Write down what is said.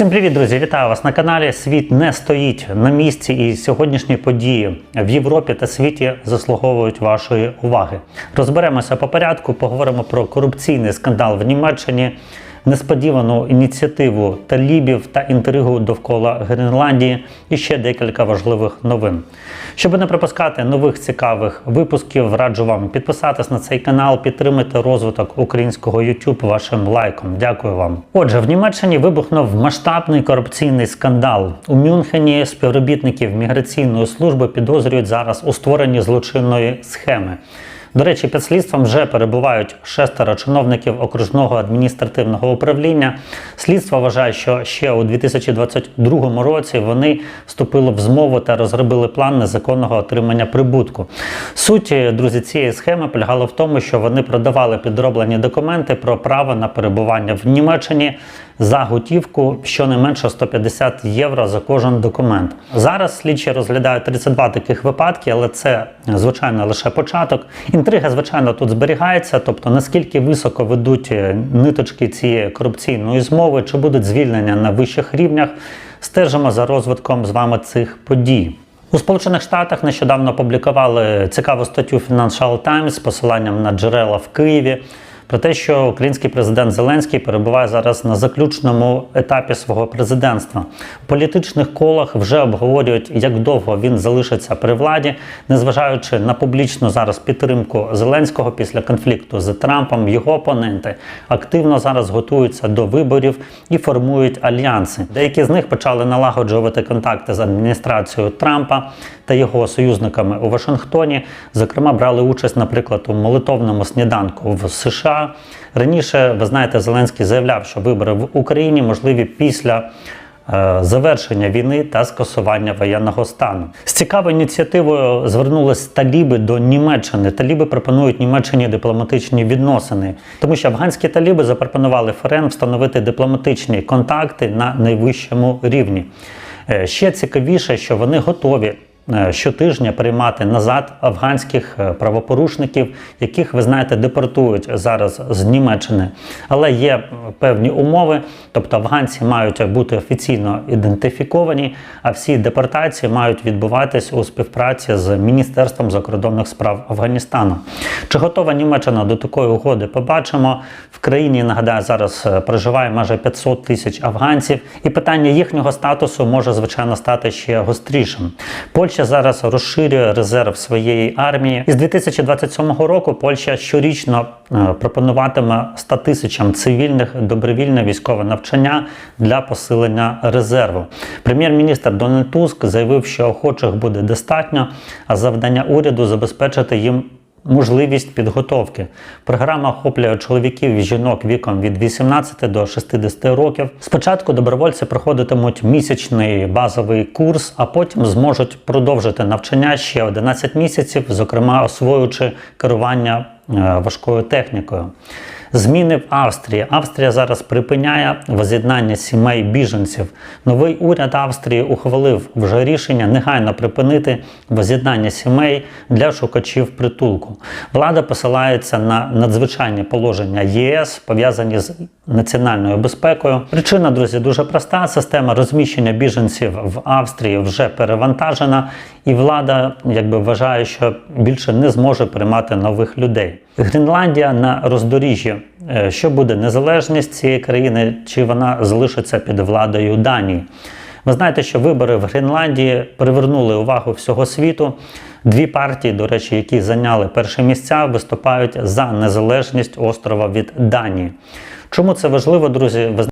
Всім привіт, друзі! Вітаю вас на каналі. Світ не стоїть на місці, і сьогоднішні події в Європі та світі заслуговують вашої уваги. Розберемося по порядку, поговоримо про корупційний скандал в Німеччині, несподівану ініціативу талібів та інтригу довкола Гренландії і ще декілька важливих новин. Щоб не пропускати нових цікавих випусків, раджу вам підписатись на цей канал, підтримати розвиток українського YouTube вашим лайком. Дякую вам. Отже, в Німеччині вибухнув масштабний корупційний скандал. У Мюнхені співробітників міграційної служби підозрюють зараз у створенні злочинної схеми. До речі, під слідством вже перебувають шестеро чиновників окружного адміністративного управління. Слідство вважає, що ще у 2022 році вони вступили в змову та розробили план незаконного отримання прибутку. Суть, друзі, цієї схеми полягала в тому, що вони продавали підроблені документи про право на перебування в Німеччині за готівку щонайменше 150 євро за кожен документ. Зараз слідчі розглядають 32 таких випадки, але це звичайно лише початок. Інтрига, звичайно, тут зберігається, тобто наскільки високо ведуть е, ниточки цієї корупційної змови, чи будуть звільнення на вищих рівнях. Стежимо за розвитком з вами цих подій. У Сполучених Штатах нещодавно опублікували цікаву статтю Financial Times з посиланням на джерела в Києві про те, що український президент Зеленський перебуває зараз на заключному етапі свого президентства. У політичних колах вже обговорюють, як довго він залишиться при владі, незважаючи на публічну зараз підтримку Зеленського після конфлікту з Трампом. Його опоненти активно зараз готуються до виборів і формують альянси. Деякі з них почали налагоджувати контакти з адміністрацією Трампа та його союзниками у Вашингтоні. Зокрема, брали участь, наприклад, у молитовному сніданку в США. Раніше, ви знаєте, Зеленський заявляв, що вибори в Україні можливі після е, завершення війни та скасування воєнного стану. З цікавою ініціативою звернулись таліби до Німеччини. Таліби пропонують Німеччині дипломатичні відносини, тому що афганські таліби запропонували ФРН встановити дипломатичні контакти на найвищому рівні. Е, Ще цікавіше, що вони готові щотижня приймати назад афганських е, правопорушників, яких ви знаєте депортують зараз з Німеччини. Але є певні умови, тобто афганці мають бути офіційно ідентифіковані, а всі депортації мають відбуватись у співпраці з Міністерством закордонних справ Афганістану. Чи готова Німеччина до такої угоди? Побачимо в країні. Нагадаю, зараз е, проживає майже 500 тисяч афганців, і питання їхнього статусу може звичайно стати ще гострішим. Польща зараз розширює резерв своєї армії. І з 2027 року Польща щорічно е, пропонуватиме 100 тисячам цивільних добровільне військове навчання для посилення резерву. Прем'єр-міністр Дональд Туск заявив, що охочих буде достатньо, а завдання уряду забезпечити їм. Можливість підготовки. Програма охоплює чоловіків і жінок віком від 18 до 60 років. Спочатку добровольці проходитимуть місячний базовий курс, а потім зможуть продовжити навчання ще 11 місяців, зокрема освоюючи керування е, важкою технікою. Зміни в Австрії. Австрія зараз припиняє воз'єднання сімей біженців. Новий уряд Австрії ухвалив вже рішення негайно припинити воз'єднання сімей для шукачів притулку. Влада посилається на надзвичайні положення ЄС, пов'язані з національною безпекою. Причина, друзі, дуже проста. Система розміщення біженців в Австрії вже перевантажена, і влада якби вважає, що більше не зможе приймати нових людей. Гренландія на роздоріжжі. Е, Що буде незалежність цієї країни, чи вона залишиться під владою Данії? Ви знаєте, що вибори в Гренландії привернули увагу всього світу. Дві партії, до речі, які зайняли перші місця, виступають за незалежність острова від Данії. Чому це важливо, друзі? Ви